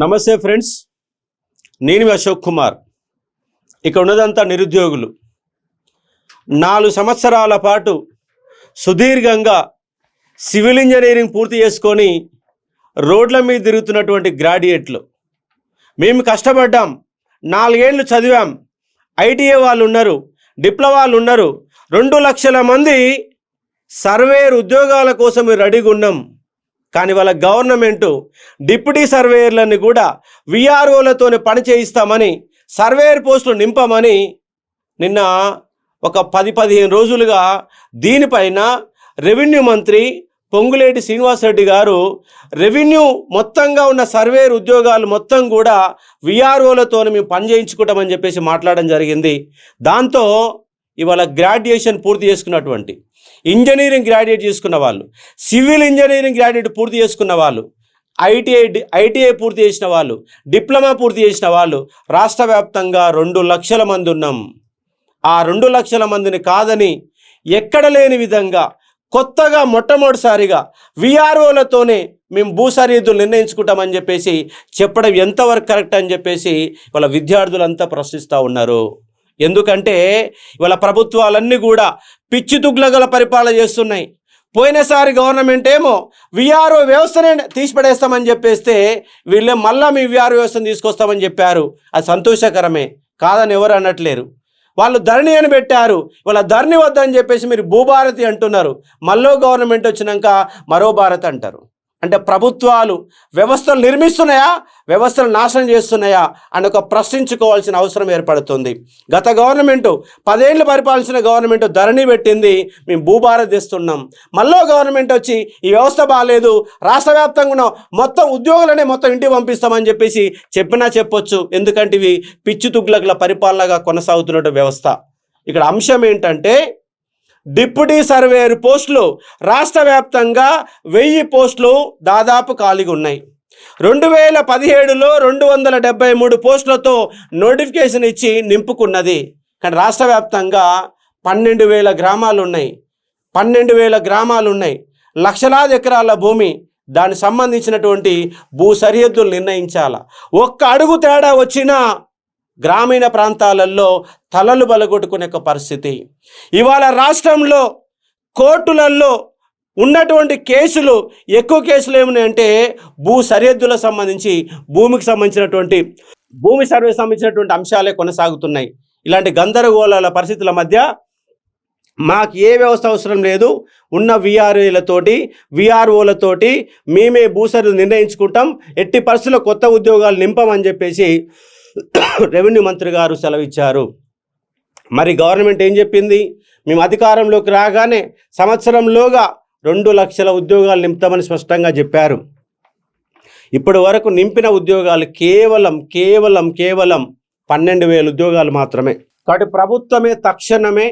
నమస్తే ఫ్రెండ్స్. నేను అశోక్ కుమార్. ఇక్కడ ఉన్నదంతా నిరుద్యోగులు. నాలుగు సంవత్సరాల పాటు సుదీర్ఘంగా సివిల్ ఇంజనీరింగ్ పూర్తి చేసుకొని రోడ్ల మీద తిరుగుతున్నటువంటి గ్రాడ్యుయేట్లు. మేము కష్టపడ్డాం. నాలుగేళ్ళు చదివాం. ఐటీఏ వాళ్ళు ఉన్నారు. డిప్లొమా వాళ్ళు ఉన్నారు. రెండు లక్షల మంది సర్వేర్ ఉద్యోగాల కోసం రెడీగా ఉన్నాం. కానీ వాళ్ళ గవర్నమెంట్ డిప్యూటీ సర్వేయర్లని కూడా విఆర్ఓలతోనే పని చేయిస్తామని సర్వేయర్ పోస్టులు నింపమని నిన్న ఒక పది పదిహేను రోజులుగా దీనిపైన రెవెన్యూ మంత్రి పొంగులేటి శ్రీనివాసరెడ్డి గారు రెవెన్యూ మొత్తంగా ఉన్న సర్వేర్ ఉద్యోగాలు మొత్తం కూడా విఆర్ఓలతో మేము పని చేయించుకుంటామని చెప్పేసి మాట్లాడడం జరిగింది. దాంతో ఇవాళ గ్రాడ్యుయేషన్ పూర్తి చేసుకున్నటువంటి ఇంజనీరింగ్ గ్రాడ్యుయేట్ చేసుకున్న వాళ్ళు సివిల్ ఇంజనీరింగ్ గ్రాడ్యుయేట్ పూర్తి చేసుకున్న వాళ్ళు ఐటీఐ ఐటీఐ పూర్తి చేసిన వాళ్ళు డిప్లొమా పూర్తి చేసిన వాళ్ళు రాష్ట్ర వ్యాప్తంగా రెండు లక్షల మంది ఉన్నాం. ఆ రెండు లక్షల మందిని కాదని ఎక్కడ లేని విధంగా కొత్తగా మొట్టమొదటిసారిగా విఆర్ఓలతోనే మేము భూ సరిహద్దులు నిర్ణయించుకుంటామని చెప్పేసి చెప్పడం ఎంతవరకు కరెక్ట్ అని చెప్పేసి వాళ్ళ విద్యార్థులంతా ప్రశ్నిస్తూ ఉన్నారు. ఎందుకంటే ఇవాళ ప్రభుత్వాలన్నీ కూడా పిచ్చి తుగ్లగల పరిపాలన చేస్తున్నాయి. పోయినసారి గవర్నమెంట్ ఏమో విఆర్ఓ వ్యవస్థనే తీసిపడేస్తామని చెప్పేస్తే వీళ్ళే మళ్ళా మీ విఆర్ఓ వ్యవస్థను తీసుకొస్తామని చెప్పారు. అది సంతోషకరమే. కాదని ఎవరు అనట్లేరు. వాళ్ళు ధరణి అని పెట్టారు. వాళ్ళ ధరణి వద్దని చెప్పేసి మీరు భూభారతి అంటున్నారు. మళ్ళీ గవర్నమెంట్ వచ్చినాక మరో భారత్ అంటారు. అంటే ప్రభుత్వాలు వ్యవస్థలు నిర్మిస్తున్నాయా? వ్యవస్థలు నాశనం చేస్తున్నాయా? అని ఒక ప్రశ్నించుకోవాల్సిన అవసరం ఏర్పడుతుంది. గత గవర్నమెంటు పదేళ్ళు పరిపాలించిన గవర్నమెంట్ ధరణి పెట్టింది మేము భూభారత్ తెస్తున్నాం మళ్ళీ గవర్నమెంట్ వచ్చి ఈ వ్యవస్థ బాగాలేదు రాష్ట్ర వ్యాప్తంగా మొత్తం ఉద్యోగులనే మొత్తం ఇంటికి పంపిస్తామని చెప్పేసి చెప్పినా చెప్పొచ్చు. ఎందుకంటే ఇవి పిచ్చి తుగ్లకుల పరిపాలనగా కొనసాగుతున్నటువంటి వ్యవస్థ. ఇక్కడ అంశం ఏంటంటే డిప్యూటీ సర్వేయర్ పోస్టులు రాష్ట్ర వ్యాప్తంగా వెయ్యి పోస్టులు దాదాపు ఖాళీగా ఉన్నాయి. రెండు వేల పదిహేడులో రెండు వందల డెబ్బై మూడు పోస్టులతో నోటిఫికేషన్ ఇచ్చి నింపుకున్నది. కానీ రాష్ట్ర వ్యాప్తంగా పన్నెండు వేల గ్రామాలు ఉన్నాయి. పన్నెండు వేల గ్రామాలు ఉన్నాయి. లక్షలాది ఎకరాల భూమి దానికి సంబంధించినటువంటి భూ సరిహద్దులు నిర్ణయించాల? ఒక్క అడుగు తేడా వచ్చినా గ్రామీణ ప్రాంతాలలో తలలు బలగొట్టుకునే ఒక పరిస్థితి. ఇవాళ రాష్ట్రంలో కోర్టులలో ఉన్నటువంటి కేసులు ఎక్కువ కేసులు ఏమున్నాయంటే భూ సరిహద్దులకు సంబంధించి భూమికి సంబంధించినటువంటి భూమి సర్వే సంబంధించినటువంటి అంశాలే కొనసాగుతున్నాయి. ఇలాంటి గందరగోళాల పరిస్థితుల మధ్య మాకు ఏ వ్యవస్థ అవసరం లేదు. ఉన్న విఆర్ఏలతోటి విఆర్ఓలతోటి మేమే భూసరులు నిర్ణయించుకుంటాం. ఎట్టి పరిస్థితుల్లో కొత్త ఉద్యోగాలు నింపమని చెప్పేసి రెవెన్యూ మంత్రి గారు సెలవిచ్చారు. మరి గవర్నమెంట్ ఏం చెప్పింది? మేము అధికారంలోకి రాగానే సంవత్సరంలోగా రెండు లక్షల ఉద్యోగాలు నింపుతామని స్పష్టంగా చెప్పారు. ఇప్పటి వరకు నింపిన ఉద్యోగాలు కేవలం కేవలం కేవలం పన్నెండు వేల ఉద్యోగాలు మాత్రమే. కాబట్టి ప్రభుత్వమే తక్షణమే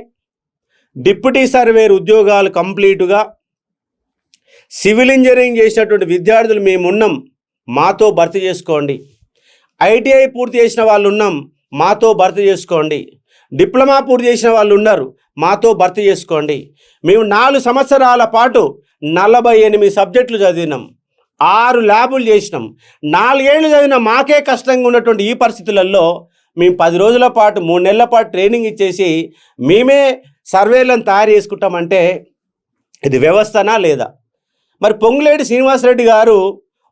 డిప్యూటీ సర్వేర్ ఉద్యోగాలు కంప్లీటుగా సివిల్ ఇంజనీరింగ్ చేసినటువంటి విద్యార్థులు మేమున్నాం. మాతో భర్తీ చేసుకోండి. ఐటీఐ పూర్తి చేసిన వాళ్ళు ఉన్నాం మాతో భర్తీ చేసుకోండి. డిప్లొమా పూర్తి చేసిన వాళ్ళు ఉన్నారు మాతో భర్తీ చేసుకోండి. మేము నాలుగు సంవత్సరాల పాటు నలభై ఎనిమిది సబ్జెక్టులు చదివినాం ఆరు ల్యాబులు చేసినాం. నాలుగేళ్ళు చదివిన మాకే కష్టంగా ఉన్నటువంటి ఈ పరిస్థితులలో మేము పది రోజుల పాటు మూడు నెలల పాటు ట్రైనింగ్ ఇచ్చేసి మేమే సర్వేలను తయారు చేసుకుంటామంటే ఇది వ్యవస్థనా లేదా? మరి పొంగులేటి శ్రీనివాసరెడ్డి గారు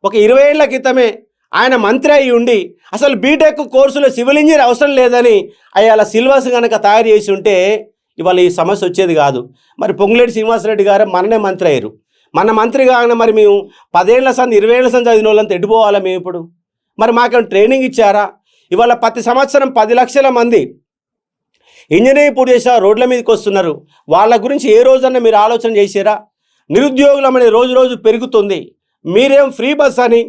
ఒక ఇరవై ఏళ్ళ క్రితమే ఆయన మంత్రి అయి ఉండి అసలు బీటెక్ కోర్సులో సివిల్ ఇంజనీర్ అవసరం లేదని అయ్యాల సిలబస్ కనుక తయారు చేసి ఉంటే ఇవాళ ఈ సమస్య వచ్చేది కాదు. మరి పొంగులేటి శ్రీనివాసరెడ్డి గారు మననే మంత్రి అయ్యారు. మన మంత్రి కాగానే మరి మేము పదేళ్ళ సంది ఇరవై ఏళ్ళ సంది చదివిన వాళ్ళంతా ఎడిపోవాలా మేము ఇప్పుడు? మరి మాకేమైనా ట్రైనింగ్ ఇచ్చారా? ఇవాళ ప్రతి సంవత్సరం పది లక్షల మంది ఇంజనీరింగ్ పూర్తి చేసిన రోడ్ల మీదకి వస్తున్నారు. వాళ్ళ గురించి ఏ రోజన్నా మీరు ఆలోచన చేసారా నిరుద్యోగులం రోజు రోజు పెరుగుతుంది. మీరేం ఫ్రీ బస్ అని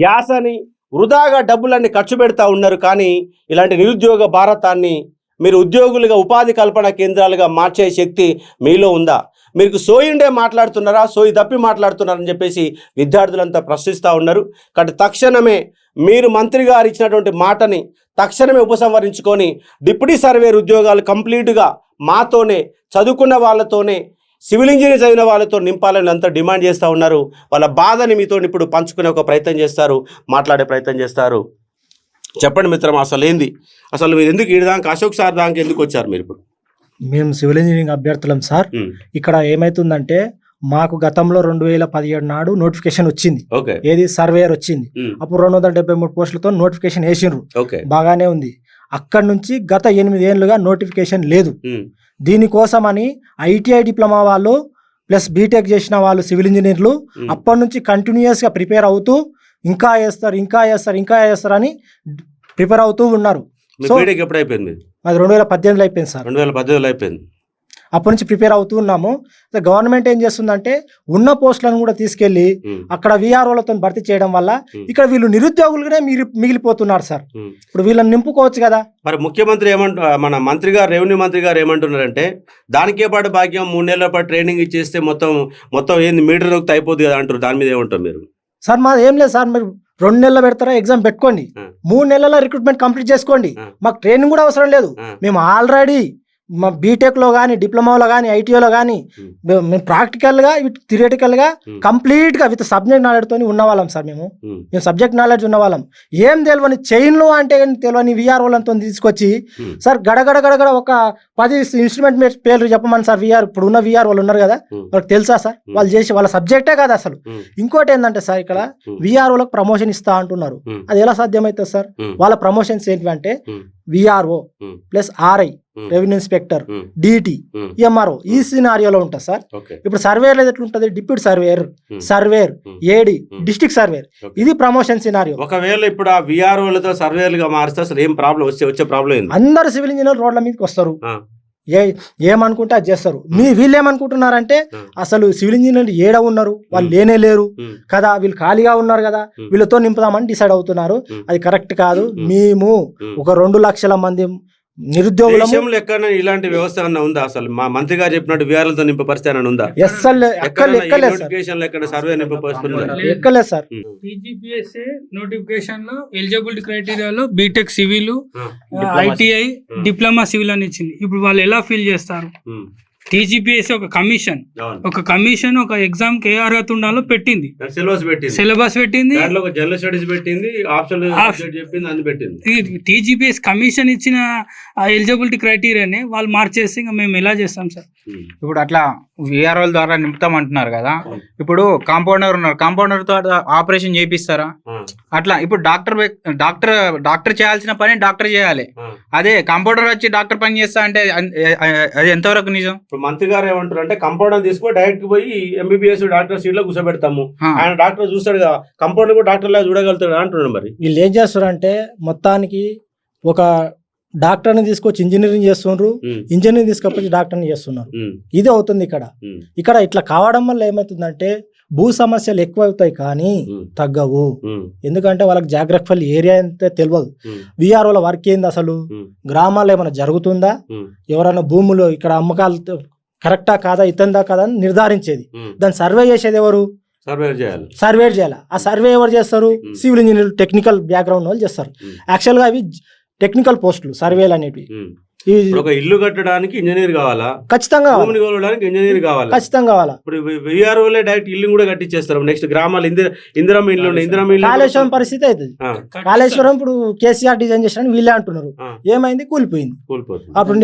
గ్యాస్ అని వృధాగా డబ్బులన్నీ ఖర్చు పెడతా ఉన్నారు కానీ ఇలాంటి నిరుద్యోగ భారతాన్ని మీరు ఉద్యోగులుగా ఉపాధి కల్పన కేంద్రాలుగా మార్చే శక్తి మీలో ఉందా? మీకు సోయిండే మాట్లాడుతున్నారా? సోయి తప్పి మాట్లాడుతున్నారని చెప్పేసి విద్యార్థులంతా ప్రశ్నిస్తూ ఉన్నారు. కాబట్టి తక్షణమే మీరు మంత్రి గారు ఇచ్చినటువంటి మాటని తక్షణమే ఉపసంహరించుకొని డిప్యూటీ సర్వేర్ ఉద్యోగాలు కంప్లీట్గా మాతోనే చదువుకున్న వాళ్ళతోనే సివిల్ ఇంజనీర్ చదివిన వాళ్ళతో నింపాలని అంతా డిమాండ్ చేస్తూ ఉన్నారు. వాళ్ళ బాధని మీతో ఇప్పుడు పంచుకునే ఒక ప్రయత్నం చేస్తారు మాట్లాడే ప్రయత్నం చేస్తారు. చెప్పండి మిత్రం అసలు ఏంది? అసలు మీరు ఎందుకు ఈ దానికి అశోక్ సార్ దానికి ఎందుకు వచ్చారు మీరు ఇప్పుడు? మేము సివిల్ ఇంజనీరింగ్ అభ్యర్థులం సార్. ఇక్కడ ఏమైతుందంటే మాకు గతంలో రెండు వేల పదిహేడు నాడు నోటిఫికేషన్ వచ్చింది. ఓకే. ఏది? సర్వేయర్ వచ్చింది. అప్పుడు రెండు వందల డెబ్బై మూడు పోస్టులతో నోటిఫికేషన్ వేసిండ్రు. బాగానే ఉంది. అక్కడి నుంచి గత ఎనిమిది ఏళ్ళుగా నోటిఫికేషన్ లేదు. దీనికోసమని ఐటీఐ డిప్లొమా వాళ్ళు ప్లస్ బీటెక్ చేసిన వాళ్ళు సివిల్ ఇంజనీర్లు అప్పటి నుంచి కంటిన్యూస్గా ప్రిపేర్ అవుతూ ఇంకా వేస్తారు ఇంకా వేస్తారు ఇంకా వేస్తారు అని ప్రిపేర్ అవుతూ ఉన్నారు. సో- బీటెక్ ఎప్పుడు అయిపోయింది మీది? అది రెండు వేల పద్దెనిమిదిలో అయిపోయింది సార్. రెండు వేల పద్దెనిమిదిలో అయిపోయింది. అప్పటి నుంచి ప్రిపేర్ అవుతూ ఉన్నాము. గవర్నమెంట్ ఏం చేస్తుందంటే ఉన్న పోస్టులను కూడా తీసుకెళ్ళి అక్కడ విఆర్ఓలతో భర్తీ చేయడం వల్ల. ఇక్కడ వీళ్ళు నిరుద్యోగులుగానే మిగిలి మిగిలిపోతున్నారు సార్. ఇప్పుడు వీళ్ళని నింపుకోవచ్చు కదా. మరి ముఖ్యమంత్రి ఏమంటు మన మంత్రి గారు రెవెన్యూ మంత్రి గారు ఏమంటున్నారంటే దానికే పాటు భాగ్యం మూడు నెలల పాటు ట్రైనింగ్ ఇచ్చేస్తే మొత్తం మొత్తం ఏంది మీటర్ అయిపోద్ది కదా అంటారు. దాని మీద ఏమంటారు మీరు? సార్ మాది ఏం లేదు సార్. మీరు రెండు నెలలు పెడతారా? ఎగ్జామ్ పెట్టుకోండి. మూడు నెలల రిక్రూట్మెంట్ కంప్లీట్ చేసుకోండి. మాకు ట్రైనింగ్ కూడా అవసరం లేదు. మేము ఆల్రెడీ మా బీటెక్లో కానీ డిప్లొమాలో కానీ ఐటీఐలో కానీ. మేము ప్రాక్టికల్గా థిరిటికల్గా Hmm. కంప్లీట్గా విత్ సబ్జెక్ట్ నాలెడ్జ్తో ఉన్నవాళ్ళం సార్ మేము. మేము సబ్జెక్ట్ నాలెడ్జ్ ఉన్న వాళ్ళం ఏం తెలియని చైన్లు అంటే తెలియని విఆర్ఓలతో తీసుకొచ్చి సార్ గడగడ గడగడ ఒక పది ఇన్స్ట్రుమెంట్ మీద పేర్లు చెప్పమని సార్ విఆర్ ఇప్పుడు ఉన్న విఆర్ వాళ్ళు ఉన్నారు కదా వాళ్ళకి తెలుసా సార్? వాళ్ళు చేసి వాళ్ళ సబ్జెక్టే కాదు అసలు. ఇంకోటి ఏంటంటే సార్ ఇక్కడ విఆర్ఓలకు ప్రమోషన్ ఇస్తా అంటున్నారు. అది ఎలా సాధ్యమవుతుంది సార్? వాళ్ళ ప్రమోషన్స్ ఏంటంటే ఉమ్, VRO plus RI revenue inspector DT MRO ఈ సినారియోలో ఉంటుంది సార్. ఇప్పుడు సర్వేర్ ఎట్లుంటుంది? Deputy surveyor surveyor um, AD. District surveyor. ఇది ప్రమోషన్ సినారియో ఒకవేళ ఇప్పుడు ఆ విఆర్ఓలతో సర్వేలుగా మారిస్తే అసలు ఏం ప్రాబ్లం వచ్చే వచ్చే ప్రాబ్లం అందరు సివిల్ ఇంజనీర్ రోడ్ల మీదకి వస్తారు. ఏ ఏమనుకుంటే అది చేస్తారు మీ వీళ్ళు ఏమనుకుంటున్నారంటే ఆ. అసలు సివిల్ ఇంజనీర్ ఏడ ఉన్నారు వాళ్ళు ఉమ్. లేనే లేరు కదా వీళ్ళు ఖాళీగా ఉన్నారు కదా. వీళ్ళతో నింపుదామని డిసైడ్ అవుతున్నారు. అది కరెక్ట్ కాదు. మేము. ఒక రెండు లక్షల మంది నిరుద్యోగులము దేశంలో ఎక్కడ ఇలాంటి వ్యవస్థ అన్న ఉందా అసలు? మా మంత్రి గారు చెప్పినట్టు విఆర్లతో నింపే పరిస్థితి ఉందా? ఎస్ఎల్ ఎక్కడ సర్వే నింపే సార్. నోటిఫికేషన్లో eligibility క్రైటీరియాలో BTech civil ITI. Diploma civil అని ఇచ్చింది. ఇప్పుడు వాళ్ళు ఎలా ఫీల్ చేస్తారు? టీజీపీఎస్సీ ఒక కమిషన్. ఒక కమిషన్ ఒక ఎగ్జామ్కి ఏ అర్హత ఉండాలో పెట్టింది. సిలబస్ పెట్టింది. సిలబస్ పెట్టింది. జనరల్ స్టడీస్ పెట్టింది ఆప్షన్ Op- చెప్పింది అని పెట్టింది. టీజీపీఎస్ కమిషన్ ఇచ్చిన ఎలిజిబిలిటీ క్రైటీరియాని వాళ్ళు మార్చేసి ఇంకా మేము ఎలా చేస్తాం సార్? ఇప్పుడు అట్లా విఆర్ఓల ద్వారా నింపుతాం అంటున్నారు కదా. ఇప్పుడు కాంపౌండర్ ఉన్నారు. కాంపౌండర్తో ఆపరేషన్ చేపిస్తారా అట్లా ఇప్పుడు డాక్టర్ డాక్టర్ డాక్టర్ చేయాల్సిన పని డాక్టర్ చేయాలి. అదే కాంపౌండర్ వచ్చి డాక్టర్ పని చేస్తా అంటే అది ఎంతవరకు నిజం? ఇప్పుడు మంత్రి గారు ఏమంటారు అంటే కంపౌండర్ తీసుకొని డైరెక్ట్ పోయి ఎంబీబీఎస్ డాక్టర్ సీట్లో కూర్చోబెడతాము ఆయన డాక్టర్ చూస్తాడు కదా కంపౌండర్ కూడా డాక్టర్ లాగా చూడగలుగుతాడు అంటున్నాడు మరి. వీళ్ళు ఏం చేస్తారంటే మొత్తానికి ఒక డాక్టర్ని తీసుకొచ్చి ఇంజనీరింగ్ చేస్తున్నారు ఇంజనీరింగ్ తీసుకొచ్చి డాక్టర్ని చేస్తున్నారు. ఇది అవుతుంది ఇక్కడ. ఇక్కడ ఇట్లా కావడం వల్ల ఏమవుతుందంటే భూ సమస్యలు ఎక్కువ అవుతాయి కానీ తగ్గవు. ఎందుకంటే వాళ్ళకి జాగ్రఫల్ ఏరియా అంతే తెలియదు విఆర్ఓల వర్క్ ఏంది అసలు? గ్రామాల్లో ఏమైనా జరుగుతుందా? ఎవరైనా భూములు ఇక్కడ అమ్మకాలు కరెక్టా కాదా ఇతందా కాదా అని నిర్ధారించేది. దాన్ని సర్వే చేసేది ఎవరు? సర్వే చేయాలి. సర్వే చేయాలి. ఆ సర్వే ఎవరు చేస్తారు. సివిల్ ఇంజనీర్ టెక్నికల్ బ్యాక్గ్రౌండ్ వాళ్ళు చేస్తారు. యాక్చువల్గా అవి టెక్నికల్ పోస్టులు సర్వేలు అనేవి ఒక ఇల్లు కట్టడానికి ఇంజనీర్ కావాలా? ఖచ్చితంగా భూమిని కొలవడానికి ఇంజనీర్ కావాలా? ఖచ్చితంగా కావాలా. ఇప్పుడు విఆర్ఓలే డైరెక్ట్ ఇల్లు కూడా కట్టించేస్తారు నెక్స్ట్ గ్రామాలు ఇందిర ఇందిరమ్మ ఇల్లు ఇందిరమ్మ ఇల్లు కాళేశ్వరం పరిస్థితి అవుతుంది. కాళేశ్వరం ఇప్పుడు కేసీఆర్ డిజైన్ చేసిన వీళ్ళే అంటున్నారు. ఏమైంది? కూలిపోయింది. కూలిపోతుంది. అప్పుడు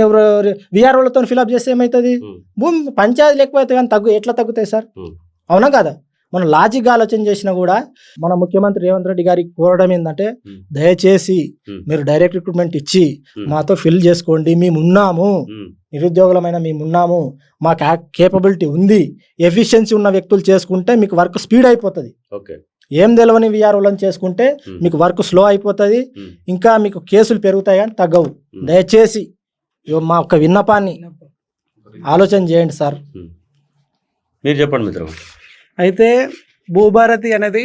విఆర్ఓలతో ఫిల్అప్ చేస్తే ఏమవుతుంది ఉమ్. భూమి పంచాయతీలు ఎక్కువ అవుతాయి కానీ తగ్గు ఎట్లా తగ్గుతాయి సార్. అవునా కదా? మనం లాజిక్ ఆలోచన చేసినా కూడా మన ముఖ్యమంత్రి రేవంత్ రెడ్డి గారికి కోరడం ఏంటంటే. దయచేసి. మీరు డైరెక్ట్ రిక్రూట్మెంట్ ఇచ్చి. మాతో ఫిల్ చేసుకోండి మేము ఉన్నాము. ఉమ్, నిరుద్యోగులమైన మేము ఉన్నాము. మాకు కేపబిలిటీ ఉంది. ఎఫిషియన్సీ ఉన్న వ్యక్తులు చేసుకుంటే మీకు వర్క్ స్పీడ్ అయిపోతుంది. ఓకే. ఏం తెలియని విఆర్ఓలను చేసుకుంటే మీకు వర్క్ స్లో అయిపోతుంది. ఇంకా మీకు కేసులు పెరుగుతాయి కానీ తగ్గవు. దయచేసి మా యొక్క విన్నపాన్ని ఆలోచన చేయండి సార్. మీరు చెప్పండి మిత్రం అయితే భూభారతి అనేది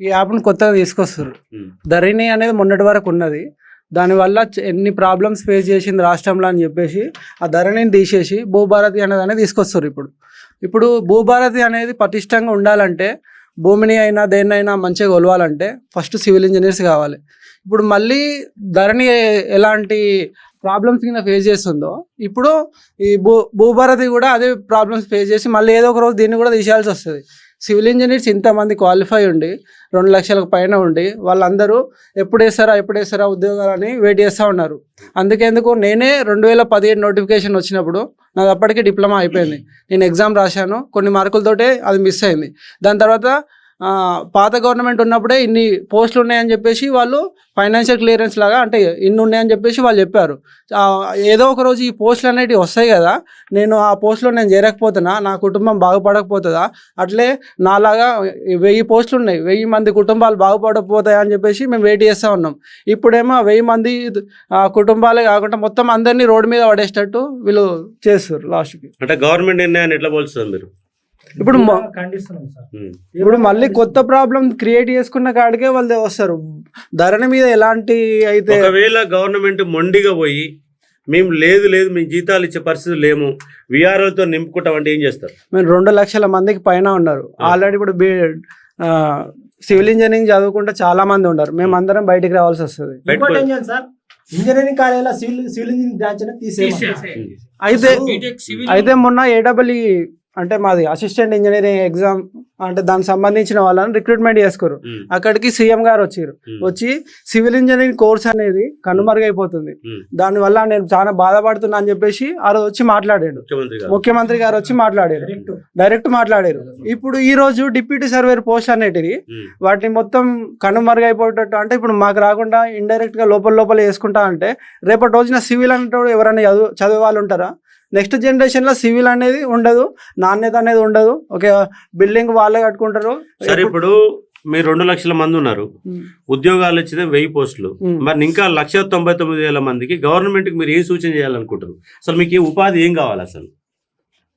ఈ యాప్ను కొత్తగా తీసుకొస్తారు ధరణి అనేది మొన్నటి వరకు ఉన్నది. దానివల్ల ఎన్ని ప్రాబ్లమ్స్ ఫేస్ చేసింది రాష్ట్రంలో అని చెప్పేసి ఆ ధరణిని తీసేసి భూభారతి అనేది అనేది తీసుకొస్తారు ఇప్పుడు. ఇప్పుడు భూభారతి అనేది పటిష్టంగా ఉండాలంటే భూమిని అయినా దేన్నైనా మంచిగా కొలవాలంటే ఫస్ట్ సివిల్ ఇంజనీర్స్ కావాలి. ఇప్పుడు మళ్ళీ ధరణి ఎలాంటి ప్రాబ్లమ్స్ కింద ఫేస్ చేస్తుందో ఇప్పుడు ఈ భూ భూభారతి కూడా అదే ప్రాబ్లమ్స్ ఫేస్ చేసి మళ్ళీ ఏదో ఒక రోజు దీన్ని కూడా తీసేయాల్సి వస్తుంది. సివిల్ ఇంజనీర్స్ ఇంతమంది క్వాలిఫై ఉండి రెండు లక్షలకు పైన ఉండి వాళ్ళందరూ ఎప్పుడు వేస్తారా ఎప్పుడు వేస్తారా ఉద్యోగాలని వెయిట్ చేస్తూ ఉన్నారు. అందుకేందుకు? నేనే రెండు వేల పదిహేడు నోటిఫికేషన్ వచ్చినప్పుడు నాది అప్పటికే డిప్లొమా అయిపోయింది. నేను ఎగ్జామ్ రాశాను కొన్ని మార్కులతోటే అది మిస్ అయింది. దాని తర్వాత పాత గవర్నమెంట్ ఉన్నప్పుడే ఇన్ని పోస్టులు ఉన్నాయని చెప్పేసి వాళ్ళు ఫైనాన్షియల్ క్లియరెన్స్ లాగా అంటే ఇన్ని ఉన్నాయని చెప్పేసి వాళ్ళు చెప్పారు. ఏదో ఒక రోజు ఈ పోస్టులు అనేటివి వస్తాయి కదా నేను ఆ పోస్టులో నేను చేరకపోతున్నా నా కుటుంబం బాగుపడకపోతుందా అట్లే నాలాగా వెయ్యి పోస్టులు ఉన్నాయి వెయ్యి మంది కుటుంబాలు బాగుపడకపోతాయా అని చెప్పేసి మేము వెయిట్ చేస్తూ ఉన్నాం. ఇప్పుడేమో వెయ్యి మంది ఆ, కుటుంబాలే కాకుండా మొత్తం అందరినీ రోడ్డు మీద పడేసేటట్టు వీళ్ళు చేస్తారు లాస్ట్కి అంటే గవర్నమెంట్ నిర్ణయాన్ని ఎట్లా పోల్చుతారు మీరు? ఇప్పుడు ఖండిస్తున్నాం సార్. ఇప్పుడు మళ్ళీ కొత్త ప్రాబ్లం క్రియేట్ చేసుకున్న కాడికే వాళ్ళు వస్తారు. ధరణ మీద ఎలాంటి అయితే ఒకవేళ గవర్నమెంట్ మొండిగా పోయి మేము లేదు లేదు మేము జీతాలు ఇచ్చే పరిస్థితి లేము విఆర్ఓతో నింపుకుంటాం అంటే ఏం చేస్తారు? మేము రెండు లక్షల మందికి పైన ఉన్నారు. ఆల్రెడీ ఇప్పుడు బి సివిల్ ఇంజనీరింగ్ చదువుకుంటే చాలా మంది ఉన్నారు. మేము అందరం బయటికి రావాల్సి వస్తుంది. సార్? ఇంజనీరింగ్ కాలేజీలో సివిల్ సివిల్ ఇంజనీరింగ్ బ్రాంచ్ అయితే అయితే మొన్న ఏడబ్ల్యూ అంటే మాది అసిస్టెంట్ ఇంజనీరింగ్ ఎగ్జామ్ అంటే దానికి సంబంధించిన వాళ్ళని రిక్రూట్మెంట్ చేసుకోరు. అక్కడికి సీఎం గారు వచ్చారు. వచ్చి సివిల్ ఇంజనీరింగ్ కోర్స్ అనేది కనుమరుగైపోతుంది. దానివల్ల నేను చాలా బాధపడుతున్నా అని చెప్పేసి ఆ రోజు వచ్చి మాట్లాడాడు ముఖ్యమంత్రి గారు ముఖ్యమంత్రి గారు వచ్చి మాట్లాడారు. డైరెక్ట్ మాట్లాడారు ఇప్పుడు ఈ రోజు డిప్యూటీ సర్వేర్ పోస్ట్ అనేటివి. వాటిని మొత్తం కనుమరుగైపోయేటట్టు అంటే ఇప్పుడు మాకు రాకుండా ఇండైరెక్ట్గా లోపల లోపల వేసుకుంటా అంటే రేపటి రోజున సివిల్ అనేటప్పుడు ఎవరైనా చదువు చదివే వాళ్ళు ఉంటారా నెక్స్ట్ జనరేషన్లో సివిల్ అనేది ఉండదు నాణ్యత అనేది ఉండదు. ఒక బిల్డింగ్ వాళ్ళే కట్టుకుంటారు. సరే ఇప్పుడు మీరు రెండు లక్షల మంది ఉన్నారు. ఉద్యోగాలు ఇచ్చేది వెయ్యి పోస్టులు. మరి ఇంకా లక్ష తొంభై తొమ్మిది వేల మందికి గవర్నమెంట్కి మీరు ఏం సూచన చేయాలనుకుంటారు అసలు మీకు ఈ ఉపాధి ఏం కావాలి అసలు?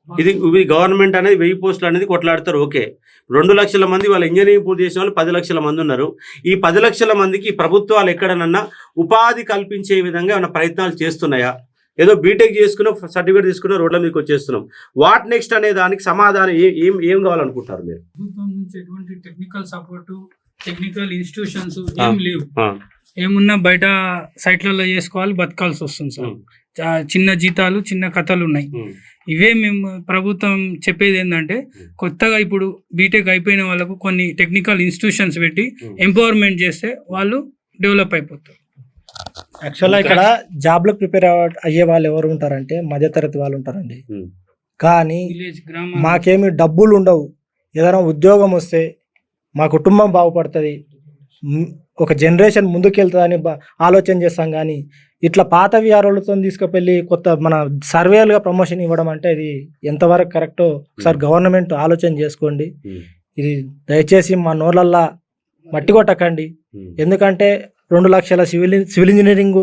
ఇది ఇది గవర్నమెంట్ అనేది వెయ్యి పోస్టులు అనేది కొట్లాడతారు ఓకే. రెండు లక్షల మంది వాళ్ళ ఇంజనీరింగ్ పూర్తి చేసిన వాళ్ళు పది లక్షల మంది ఉన్నారు. ఈ పది లక్షల మందికి ప్రభుత్వాలు ఎక్కడనన్నా ఉపాధి కల్పించే విధంగా ఏమైనా ప్రయత్నాలు చేస్తున్నాయా? ఏదో బీటెక్ చేసుకున్న సర్టిఫికేట్ తీసుకున్న రోడ్ల మీకు వచ్చేస్తున్నాం. వాట్ నెక్స్ట్ అనే దానికి సమాధానం ఏ- ఏం కావాలనుకుంటారు మీరు? ప్రభుత్వం నుంచి ఎటువంటి టెక్నికల్ సపోర్ట్ టెక్నికల్ ఇన్స్టిట్యూషన్స్. ఏం లేవు. ఏమున్నా బయట సైట్లలో చేసుకోవాలి బతకాల్సి వస్తుంది సార్. చిన్న జీతాలు చిన్న కథలు ఉన్నాయి ఇవే మేము ప్రభుత్వం చెప్పేది ఏంటంటే కొత్తగా ఇప్పుడు బీటెక్ అయిపోయిన వాళ్ళకు కొన్ని టెక్నికల్ ఇన్స్టిట్యూషన్స్ పెట్టి. ఎంపవర్మెంట్ చేస్తే వాళ్ళు డెవలప్ అయిపోతారు. యాక్చువల్గా ఇక్కడ జాబ్లకు ప్రిపేర్ అయ్యే వాళ్ళు ఎవరు ఉంటారంటే మధ్యతరగతి వాళ్ళు ఉంటారండి. కానీ విలేజ్ గ్రామ మాకేమి డబ్బులు ఉండవు. ఏదైనా ఉద్యోగం వస్తే మా కుటుంబం బాగుపడుతుంది. ఒక జనరేషన్ ముందుకెళ్తుందని బా- ఆలోచన చేస్తాం కానీ ఇట్లా పాత విఆర్ఓలతో తీసుకువెళ్ళి కొత్త మన సర్వేలుగా ప్రమోషన్ ఇవ్వడం అంటే ఇది ఎంతవరకు కరెక్టో ఒకసారి గవర్నమెంట్ ఆలోచన చేసుకోండి. ఇది దయచేసి మా నోళ్ళల్లా మట్టి కొట్టకండి. ఎందుకంటే రెండు లక్షల సివిల్ సివిల్ ఇంజనీరింగ్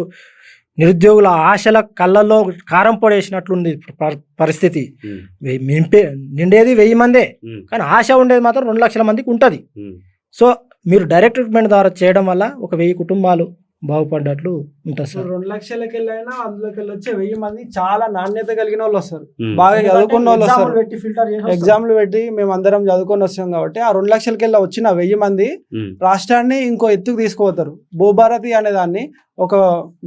నిరుద్యోగుల ఆశల కళ్ళల్లో కారం పొడేసినట్లుంది పరిస్థితి. నింపే నిండేది వెయ్యి మందే. కానీ ఆశ ఉండేది మాత్రం రెండు లక్షల మందికి ఉంటుంది. సో మీరు డైరెక్ట్ రిక్రూట్మెంట్ ద్వారా చేయడం వల్ల ఒక వెయ్యి కుటుంబాలు బాగుపడ్డట్లు ఉంటుంది ఇప్పుడు సార్ రెండు లక్షలకి వెళ్ళైనా అందులోకి వెళ్ళి వచ్చే వెయ్యి మంది చాలా నాణ్యత కలిగిన వాళ్ళు వస్తారు. బాగా చదువుకున్న వాళ్ళు ఎగ్జామ్లు వస్తారు పెట్టి ఫిల్టర్. ఎగ్జామ్లు పెట్టి మేము అందరం చదువుకొని వస్తాం కాబట్టి ఆ రెండు లక్షలకి వెళ్ళి వచ్చిన వెయ్యి మంది. రాష్ట్రాన్ని ఇంకో ఎత్తుకు తీసుకుపోతారు. భూభారతి అనే దాన్ని ఒక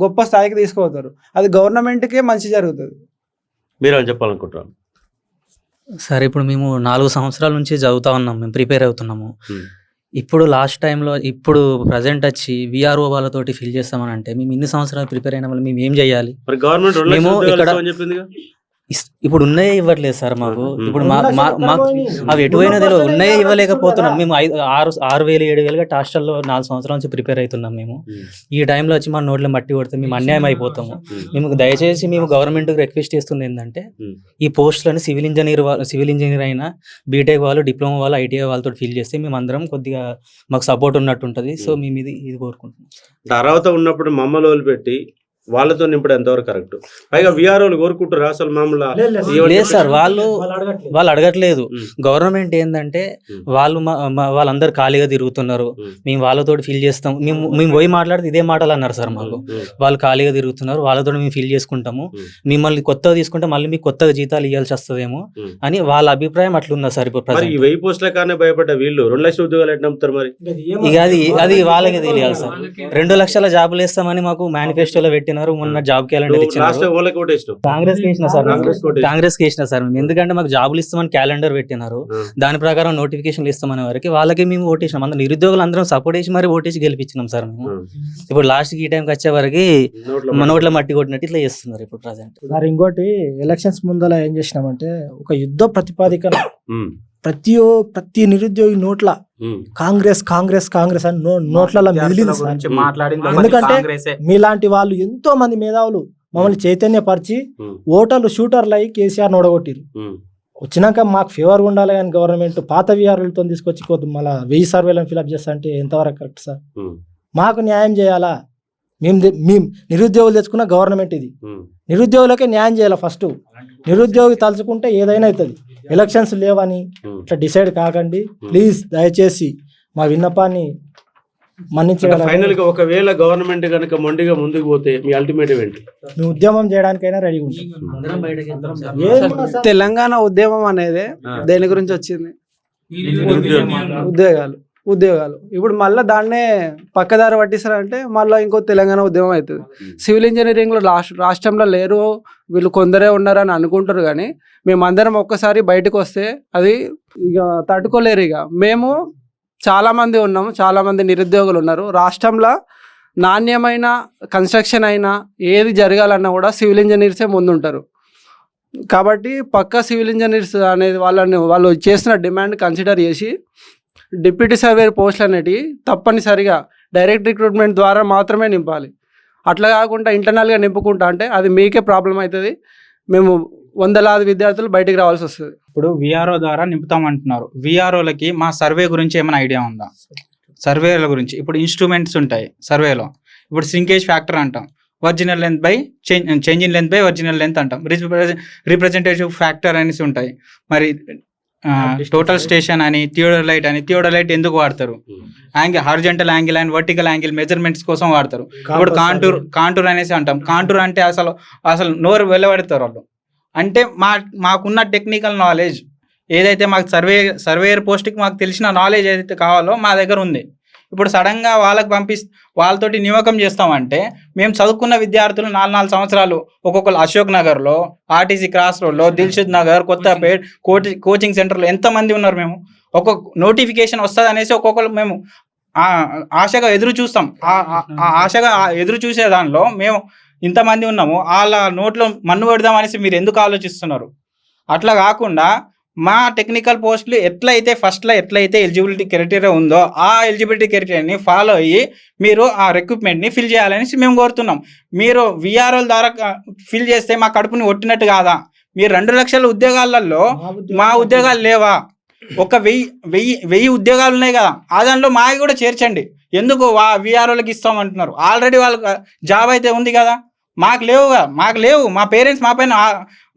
గొప్ప స్థాయికి తీసుకుపోతారు. అది గవర్నమెంట్కే మంచి జరుగుతుంది. మీరేమని చెప్పాలనుకుంటున్నారు? సార్ ఇప్పుడు మేము నాలుగు సంవత్సరాల నుంచి చదువుతా ఉన్నాం. మేము ప్రిపేర్ అవుతున్నాము. ఇప్పుడు లాస్ట్ టైంలో ఇప్పుడు ప్రజెంట్ వచ్చి విఆర్ఓ వాళ్ళతోటి ఫిల్ చేస్తామని అంటే మేము ఇన్ని సంవత్సరాలు ప్రిపేర్ అయిన వాళ్ళు మేము ఏం చేయాలి? గవర్నమెంట్ మేము ఇక్కడ- ఇప్పుడు ఉన్నాయే ఇవ్వట్లేదు సార్ మాకు. ఇప్పుడు మాకు? అవి ఎటు పోయినా ఉన్న తెలియదు ఉన్నాయే ఇవ్వలేకపోతున్నాం. మేము ఐదు ఆరు ఆరు వేలు ఏడు వేలుగా హాస్టల్లో నాలుగు సంవత్సరాల నుంచి ప్రిపేర్ అవుతున్నాం మేము. ఈ టైంలో వచ్చి మా నోట్లో మట్టి కొడితే మేము అన్యాయం అయిపోతాము. మేము దయచేసి మేము గవర్నమెంట్ రిక్వెస్ట్ చేస్తుంది ఏంటంటే. ఈ పోస్టులను సివిల్ ఇంజనీర్ వాళ్ళు సివిల్ ఇంజనీర్ అయినా బీటెక్ వాళ్ళు డిప్లొమా వాళ్ళు ఐటీఐ వాళ్ళతో ఫిల్ చేస్తే మేము అందరం కొద్దిగా మాకు సపోర్ట్ ఉన్నట్టు ఉంటుంది. సో మేము ఇది ఇది కోరుకుంటున్నాం. అర్హత ఉన్నప్పుడు మమ్మల్ని పెట్టి వాళ్ళతో నింపడం ఎంతవరకు కరెక్ట్? పైగా విఆర్ఓలు కోరుకుంటారు అసలు మామూలు లేదు, సార్, వాళ్ళు- వాళ్ళు అడగట్లేదు. వాళ్ళు అడగట్లేదు. ఉమ్. గవర్నమెంట్ ఏంటంటే. వాళ్ళు వాళ్ళందరూ ఖాళీగా తిరుగుతున్నారు. మేము వాళ్ళతో ఫిల్ చేస్తాం. మేము మేము పోయి మాట్లాడితే ఇదే మాటలు అన్నారు సార్ మాకు. వాళ్ళు ఖాళీగా తిరుగుతున్నారు. వాళ్ళతో మేము ఫిల్ చేసుకుంటాము. మిమ్మల్ని కొత్తగా తీసుకుంటే మళ్ళీ మీకు కొత్తగా జీతాలు ఇవ్వాల్సి వస్తుందేమో. అని వాళ్ళ అభిప్రాయం అట్లుందా సార్ ఇప్పుడు మరి ఈ వెయ్యి పోస్టుల కానీ భయపడ్డ వీళ్ళు? రెండు లక్షల ఉద్యోగాలు ఎట్లా నమ్ముతారు మరి? ఇంకా అది అది వాళ్ళకి తెలియాలి సార్. రెండు లక్షల జాబులు వేస్తామని మాకు మేనిఫెస్టోలో పెట్టి పెట్టినారు మొన్న జాబ్ క్యాలెండర్ కాంగ్రెస్కి వేసిన సార్ కాంగ్రెస్ వేసిన సార్ మేము. ఎందుకంటే మాకు జాబులు ఇస్తామని క్యాలెండర్ పెట్టినారు. దాని ప్రకారం నోటిఫికేషన్లు ఇస్తామనే వరకు వాళ్ళకి మేము ఓటేసినాం అందరం నిరుద్యోగులు అందరం సపోర్ట్ చేసి మరి ఓటేసి గెలిపించినాం సార్ మేము. ఇప్పుడు లాస్ట్ ఈ టైంకి వచ్చే వరకు నోట్లో మన నోట్ల మట్టి కొట్టినట్టు ఇట్లా చేస్తున్నారు ఇప్పుడు ప్రజెంట్ సార్ ఇంకోటి ఎలక్షన్స్ ముందల ఏం చేసినామంటే ఒక యుద్ధ ప్రతిపాదికన ప్రతి ఓ- ప్రతి నిరుద్యోగి నోట్ల కాంగ్రెస్ కాంగ్రెస్ కాంగ్రెస్ అని నోట్లలో మిగిలింది ఎందుకంటే- కాంగ్రెసే. మీలాంటి వాళ్ళు ఎంతో మంది మేధావులు మమ్మల్ని చైతన్యపరిచి ఓటర్లు షూటర్లు అయ్యి కేసీఆర్ ఓడగొట్టిరు ఉమ్, వచ్చినాక మాకు ఫేవర్గా ఉండాలి కానీ గవర్నమెంట్ పాత విఆర్లతో తీసుకొచ్చి కొద్ది మళ్ళీ వెయ్యి సర్వేలను ఫిలప్ చేస్తా అంటే ఎంతవరకు కరెక్ట్ సార్? మాకు న్యాయం చేయాలా? మేము మేము నిరుద్యోగులు తెచ్చుకున్న గవర్నమెంట్ ఇది. నిరుద్యోగులకే న్యాయం చేయాలి ఫస్ట్ నిరుద్యోగి తలుచుకుంటే ఏదైనా అవుతుంది. ఎలక్షన్స్ లేవని ఉమ్. ఇట్లా డిసైడ్ కాకండి. ప్లీజ్ దయచేసి మా విన్నపాన్ని మన్నించగల ఫైనల్గా ఒకవేళ గవర్నమెంట్ కనుక మొండిగా ముందుకు పోతే మీ అల్టిమేటివ్ ఏంటి? ఉద్యమం చేయడానికైనా రెడీగా ఉంటాం సార్? తెలంగాణ ఉద్యమం అనేది. దేని గురించి వచ్చింది. ఉద్యోగాలు. ఉద్యోగాలు. ఇప్పుడు మళ్ళీ దాన్నే పక్కదారి పట్టిస్తారంటే మళ్ళీ ఇంకో తెలంగాణ ఉద్యమం అవుతుంది. సివిల్ ఇంజనీరింగ్లో రాష్ట్ర రాష్ట్రంలో లేరు వీళ్ళు కొందరే ఉన్నారని అనుకుంటారు కానీ మేమందరం ఒక్కసారి బయటకు వస్తే అది ఇక తట్టుకోలేరు ఇక మేము చాలామంది ఉన్నాము చాలామంది నిరుద్యోగులు ఉన్నారు. రాష్ట్రంలో నాణ్యమైన కన్స్ట్రక్షన్ అయినా ఏది జరగాలన్నా కూడా సివిల్ ఇంజనీర్సే ముందుంటారు. కాబట్టి పక్కా సివిల్ ఇంజనీర్స్ అనేది వాళ్ళని వాళ్ళు చేసిన డిమాండ్ కన్సిడర్ చేసి డిప్యూటీ సర్వేర్ పోస్టులు అనేటివి తప్పనిసరిగా డైరెక్ట్ రిక్రూట్మెంట్ ద్వారా మాత్రమే నింపాలి. అట్లా కాకుండా ఇంటర్నల్గా నింపుకుంటా అంటే అది మీకే ప్రాబ్లం అవుతుంది. మేము వందలాది విద్యార్థులు బయటికి రావాల్సి వస్తుంది. ఇప్పుడు విఆర్ఓ ద్వారా నింపుతాం అంటున్నారు విఆర్ఓలకి మా సర్వే గురించి ఏమైనా ఐడియా ఉందా? సర్వేల గురించి. ఇప్పుడు ఇన్స్ట్రుమెంట్స్ ఉంటాయి సర్వేలో. ఇప్పుడు సింకేజ్ ఫ్యాక్టర్ అంటాం. Original length by change in length by original length అంటాం. రిప్రజెంటేటివ్ ఫ్యాక్టర్ అనేసి ఉంటాయి. మరి టోటల్ స్టేషన్ అని థియోడలైట్ అని థియోడలైట్ ఎందుకు వాడతారు? Angle horizontal angle and vertical angle measurements కోసం వాడతారు. ఇప్పుడు కాంటూర్ కాంటూర్ అనేసి అంటాం. కాంటూర్ అంటే అసలు అసలు నోరు వెళ్ళబెడతారు వాళ్ళు. అంటే మా మాకున్న టెక్నికల్ నాలెడ్జ్ ఏదైతే మాకు సర్వే సర్వేయర్ పోస్ట్కి మాకు తెలిసిన నాలెడ్జ్ ఏదైతే కావాలో మా దగ్గర ఉంది. ఇప్పుడు సడన్గా వాళ్ళకి పంపి వాళ్ళతోటి నియామకం చేస్తామంటే మేము చదువుకున్న విద్యార్థులు నాలుగు నాలుగు సంవత్సరాలు ఒక్కొక్కరు అశోక్ నగర్లో ఆర్టీసీ క్రాస్ రోడ్లో దిల్షుద్ నగర్ కొత్తపేట్ కోచి కోచింగ్ సెంటర్లో ఎంతమంది ఉన్నారు మేము? ఒక్కొక్క నోటిఫికేషన్ వస్తుంది అనేసి ఒక్కొక్కరు మేము ఆశగా ఎదురు చూస్తాం. ఆ- ఆశగా ఎదురు చూసే దానిలో మేము ఇంతమంది ఉన్నాము. వాళ్ళ నోట్లో మన్ను పెడదాం అనేసి మీరు ఎందుకు ఆలోచిస్తున్నారు? అట్లా కాకుండా మా టెక్నికల్ పోస్టులు ఎట్లయితే ఫస్ట్లో ఎట్లయితే ఎలిజిబిలిటీ క్రైటీరియా ఉందో ఆ ఎలిజిబిలిటీ క్రైటీరియాని ఫాలో అయ్యి మీరు ఆ రిక్రూట్మెంట్ని ఫిల్ చేయాలనేసి మేము కోరుతున్నాం. మీరు విఆర్ఓల ద్వారా ఫిల్ చేస్తే మా కడుపుని కొట్టినట్టు కాదా? మీరు రెండు లక్షల ఉద్యోగాలలో మా ఉద్యోగాలు లేవా? ఒక వెయ్యి వెయ్యి వెయ్యి ఉద్యోగాలు ఉన్నాయి కదా? ఆ దాంట్లో మావి కూడా చేర్చండి. ఎందుకు? వా విఆర్ఓలకి ఇస్తామంటున్నారు. ఆల్రెడీ వాళ్ళకి జాబ్ అయితే ఉంది కదా? మాకు లేవుగా మాకు లేవు. మా పేరెంట్స్ మా పైన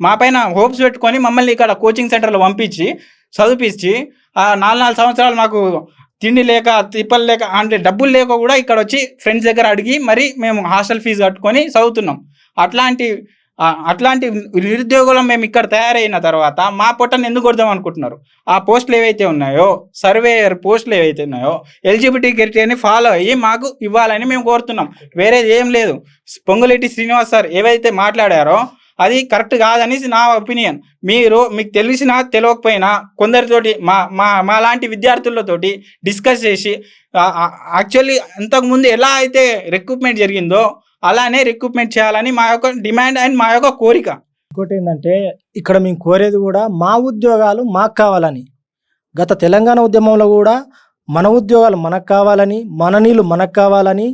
మా పైన హోప్స్ పెట్టుకొని మమ్మల్ని ఇక్కడ కోచింగ్ సెంటర్లో పంపించి చదివించి ఆ నాలుగు నాలుగు సంవత్సరాలు మాకు తిండి లేక తిప్పలు లేక అంటే డబ్బులు లేక కూడా ఇక్కడ వచ్చి ఫ్రెండ్స్ దగ్గర అడిగి మరి మేము హాస్టల్ ఫీజు కట్టుకొని చదువుతున్నాం. అట్లాంటి అట్లాంటి నిరుద్యోగులం మేము ఇక్కడ తయారైన తర్వాత మా పొట్టను ఎందుకు కొడదాం అనుకుంటున్నారు? ఆ పోస్టులు ఏవైతే ఉన్నాయో సర్వేయర్ పోస్టులు ఏవైతే ఉన్నాయో ఎలిజిబిలిటీ క్రైటీరియాని ఫాలో అయ్యి మాకు ఇవ్వాలని మేము కోరుతున్నాం. వేరేది ఏం లేదు. పొంగులేటి శ్రీనివాస్ సార్ ఏవైతే మాట్లాడారో అది కరెక్ట్ కాదనేసి నా ఒపీనియన్. మీరు మీకు తెలిసినా తెలియకపోయినా కొందరితోటి మా మా మా లాంటి విద్యార్థులతోటి డిస్కస్ చేసి యాక్చువల్లీ అంతకుముందు ఎలా అయితే రిక్రూట్మెంట్ జరిగిందో అలానే రిక్రూట్మెంట్ చేయాలని మా యొక్క డిమాండ్ అండ్ మా యొక్క కోరిక. ఇంకోటి ఏంటంటే ఇక్కడ మేము కోరేది కూడా మా ఉద్యోగాలు మాకు కావాలని గత తెలంగాణ ఉద్యమంలో కూడా మన ఉద్యోగాలు మనకు కావాలని మన నీళ్ళు మనకు కావాలని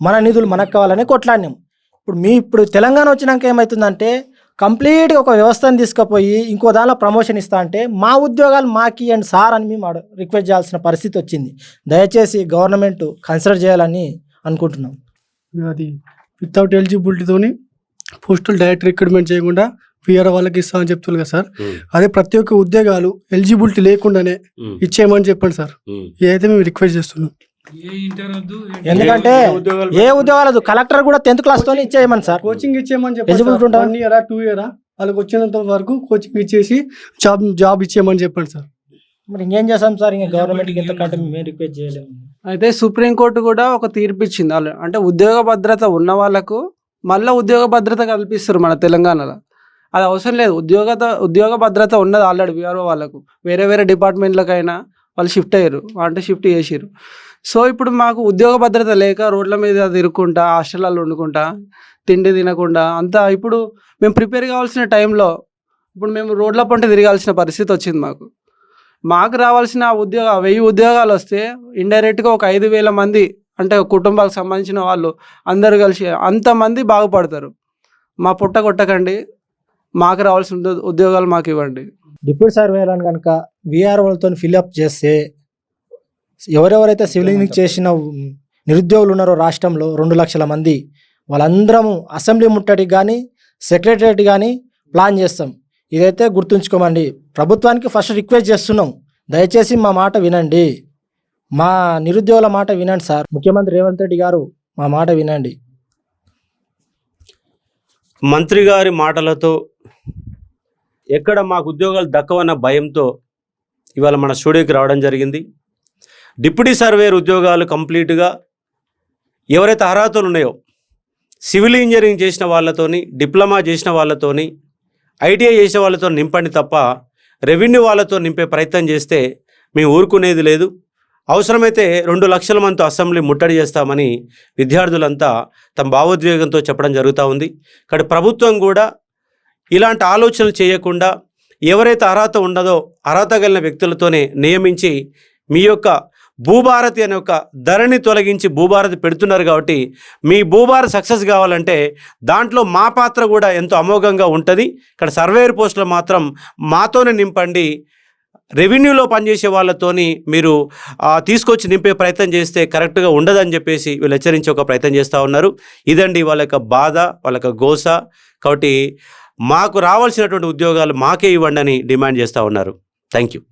మన నిధులు మనకు కావాలని కొట్లాడినాం. ఇప్పుడు మీ ఇప్పుడు తెలంగాణ వచ్చినాక ఏమవుతుందంటే కంప్లీట్గా ఒక వ్యవస్థను తీసుకుపోయి ఇంకో దానిలో ప్రమోషన్ ఇస్తా అంటే మా ఉద్యోగాలు మాకి అండ్ సార్ అని మేము రిక్వెస్ట్ చేయాల్సిన పరిస్థితి వచ్చింది. దయచేసి గవర్నమెంట్ కన్సిడర్ చేయాలని అనుకుంటున్నాం. అది వితౌట్ ఎలిజిబిలిటీతోని పోస్టులు డైరెక్ట్ రిక్రూట్మెంట్ చేయకుండా విఆర్ వాళ్ళకి ఇస్తామని చెప్తున్నారు కదా సార్. అదే ప్రతి ఒక్క ఉద్యోగాలు ఎలిజిబిలిటీ లేకుండానే ఇచ్చేయమని చెప్పండి సార్. ఇదైతే మేము రిక్వెస్ట్ చేస్తున్నాం. ఎందుకంటే ఏ ఉద్యోగాలు కలెక్టర్ కూడా టెన్త్ క్లాస్తో ఇచ్చేయమని సార్. కోచింగ్ ఇచ్చేయమని ఉంటుందా? వన్ ఇయరా టూ ఇయరా వాళ్ళకి వచ్చినంత వరకు కోచింగ్ ఇచ్చేసి జాబ్ జాబ్ ఇచ్చేయమని చెప్పండి సార్. మరి ఇంకేం చేస్తాం సార్? ఇంకా గవర్నమెంట్కి ఎంతకంటే మేము రిక్వెస్ట్ చేయలేము. అయితే సుప్రీంకోర్టు కూడా ఒక తీర్పు ఇచ్చింది వాళ్ళు అంటే ఉద్యోగ భద్రత ఉన్న వాళ్ళకు మళ్ళీ ఉద్యోగ భద్రత కల్పిస్తారు మన తెలంగాణలో. అది అవసరం లేదు. ఉద్యోగ ఉద్యోగ భద్రత ఉన్నది ఆల్రెడీ విఆర్ఓ వాళ్ళకు. వేరే వేరే డిపార్ట్మెంట్లకైనా వాళ్ళు షిఫ్ట్ అయ్యారు. అంటే షిఫ్ట్ చేసిర్రు. సో ఇప్పుడు మాకు ఉద్యోగ భద్రత లేక రోడ్ల మీద తిరుక్కుంటా హాస్టల్లో వండుకుంటా తిండి తినకుండా అంతా ఇప్పుడు మేము ప్రిపేర్ కావాల్సిన టైంలో ఇప్పుడు మేము రోడ్ల పంట తిరగాల్సిన పరిస్థితి వచ్చింది మాకు. మాకు రావాల్సిన ఉద్యోగ వెయ్యి ఉద్యోగాలు వస్తే ఇండైరెక్ట్గా ఒక ఐదు వేల మంది అంటే కుటుంబాలకు సంబంధించిన వాళ్ళు అందరూ కలిసి అంతమంది బాగుపడతారు. మా పుట్ట కొట్టకండి మాకు రావాల్సిన ఉద్యో- ఉద్యోగాలు మాకు ఇవ్వండి. డిప్యూటీ సర్వేలను కనుక విఆర్ఓలతో ఫిల్అప్ చేస్తే ఎవరెవరైతే సివిల్ ఇంజనీరింగ్ చేసిన నిరుద్యోగులు ఉన్నారో రాష్ట్రంలో రెండు లక్షల మంది వాళ్ళందరము అసెంబ్లీ ముట్టడికి కానీ సెక్రటరియట్ కానీ ప్లాన్ చేస్తాం. ఇదైతే గుర్తుంచుకోమండి. ప్రభుత్వానికి ఫస్ట్ రిక్వెస్ట్ చేస్తున్నాం. దయచేసి మా మాట వినండి. మా నిరుద్యోగుల మాట వినండి సార్. ముఖ్యమంత్రి రేవంత్ రెడ్డి గారు మా మాట వినండి. మంత్రి గారి మాటలతో ఎక్కడ మాకు ఉద్యోగాలు దక్కవన్న భయంతో ఇవాళ మన స్టూడియోకి రావడం జరిగింది. డిప్యూటీ సర్వేర్ ఉద్యోగాలు కంప్లీట్గా ఎవరైతే అర్హతలు ఉన్నాయో సివిల్ ఇంజనీరింగ్ చేసిన వాళ్ళతోని డిప్లొమా చేసిన వాళ్ళతోని ఐటీఐ చేసే వాళ్ళతో నింపండి తప్ప రెవెన్యూ వాళ్ళతో నింపే ప్రయత్నం చేస్తే మేము ఊరుకునేది లేదు. అవసరమైతే రెండు లక్షల మందితో అసెంబ్లీ ముట్టడి చేస్తామని విద్యార్థులంతా తమ భావోద్వేగంతో చెప్పడం జరుగుతూ ఉంది. కానీ ప్రభుత్వం కూడా ఇలాంటి ఆలోచనలు చేయకుండా ఎవరైతే అర్హత ఉండదో అర్హత కలిగిన వ్యక్తులతోనే నియమించి మీ యొక్క భూభారతి అనే ఒక ధరని తొలగించి భూభారతి పెడుతున్నారు కాబట్టి మీ భూభారత్ సక్సెస్ కావాలంటే దాంట్లో మా పాత్ర కూడా ఎంతో అమోఘంగా ఉంటుంది. ఇక్కడ సర్వేయర్ పోస్టులు మాత్రం మాతోనే నింపండి. రెవెన్యూలో పనిచేసే వాళ్ళతోని మీరు తీసుకొచ్చి నింపే ప్రయత్నం చేస్తే కరెక్ట్గా ఉండదని చెప్పేసి వీళ్ళు హెచ్చరించే ఒక ప్రయత్నం చేస్తూ ఉన్నారు. ఇదండి వాళ్ళ యొక్క బాధ వాళ్ళ యొక్క గోస. కాబట్టి మాకు రావాల్సినటువంటి ఉద్యోగాలు మాకే ఇవ్వండి అని డిమాండ్ చేస్తూ ఉన్నారు. Thank you